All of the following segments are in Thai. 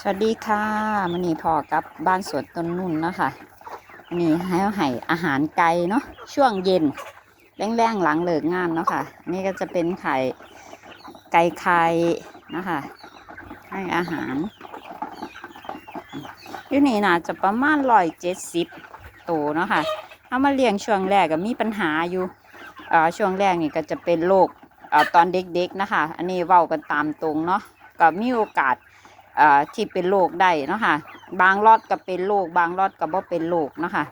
สวัสดีค่ะมันนี้พอกับบ้านสวนต้นนุ่นเนาะคะอันนี้ให้ให้อาหารไก่เนาะช่วงเย็นแรงๆหลังเลิกงานเนาะค่ะ นี่ก็จะเป็นไข่ไก่ไข่นะคะให้อาหารอยู่นี่น่าจะประมาณร้อยเจ็ดสิบตัวเนาะค่ะเอามาเลี้ยงช่วงแรกก็มีปัญหาอยู่เอ่อช่วงแรกนี่ก็จะเป็นโรคเอ่อตอนเด็กๆนะคะ อันนี้เว้ากันตามตรงเนาะก็มีโอกาส ที่เป็นโรคได้เนาะค่ะ บางรอดก็เป็นโรคบางรอดก็บ่เป็นโรคเนาะค่ะ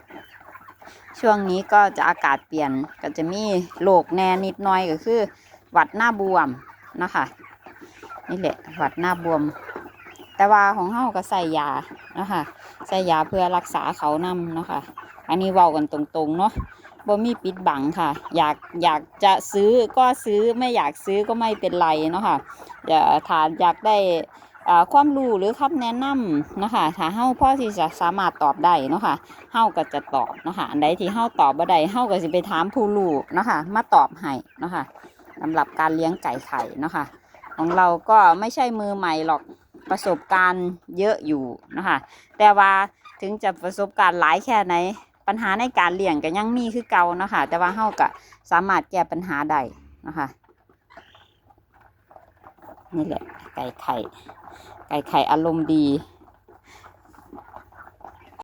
ช่วงนี้ก็จะอากาศเปลี่ยนก็จะมีโรคแน่นิดหน่อยก็คือ หวัดหน้าบวมเนาะค่ะนี่แหละหวัดหน้าบวม แต่ว่าของเฮาก็ใส่ยาเนาะค่ะใส่ยาเพื่อรักษาเขานำเนาะค่ะ อันนี้เว้ากันตรงๆเนาะบ่มีปิดบังค่ะ อยากอยากจะซื้อก็ซื้อไม่อยากซื้อก็ไม่เป็นไรเนาะค่ะอย่าถ้าอยากได้ ความรู้หรือคำแนะนำเนะคะถ้าเฮาพ่อที่จะสามารถตอบได้เนาะค่ะเฮาก็จะตอบนะคะอันใดที่เฮาตอบบ่ได้เฮาก็สิไปถามผู้รู้เนาะค่ะมาตอบให้เนาะค่ะสำหรับการเลี้ยงไก่ไข่เนาะค่ะของเราก็ไม่ใช่มือใหม่หรอกประสบการณ์เยอะอยู่นะคะแต่ว่าถึงจะประสบการณ์หลายแค่ไหนปัญหาในการเลี้ยงก็ยังมีคือเก่าเนาะค่ะแต่ว่าเฮาก็สามารถแก้ปัญหาได้นะคะ นี่แหละ ไก่ไข่ ไก่ไข่อารมณ์ดี